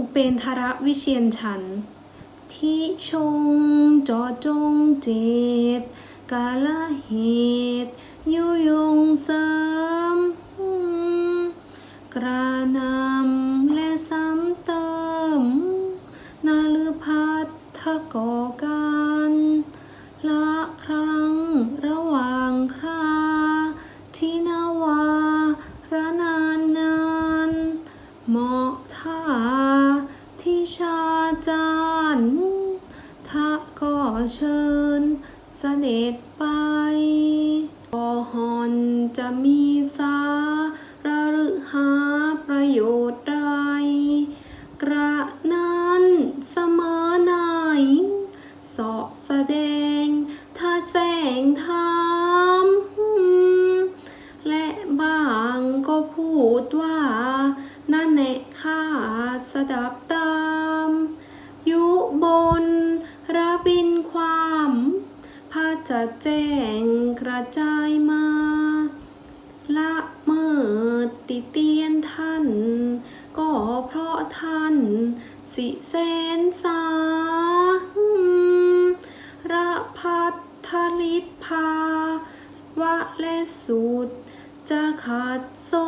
อุเปนทระวิเชียนฉันที่ชงจอจงเจตกาลเหตุยุยงเสริมกระนำและซ้ำเติมนาลือพัดทะก่อการละครัาท่าที่ชาจารย์ทะก็เชิญเสด็จไปก็หอนจะมีสาระหรือหาประโยชน์ใดกระนั้นเสมอไหนเสาะแสดงท่าแสงธรรมและบางก็พูดว่า ดับตาม ยุบนระบินความพาจะแจ้งกระจายมา ละเมิดติเตียนท่าน ก็เพราะท่าน สิแสนสาระพัทธลิตภาวะและสุดจะขาดสน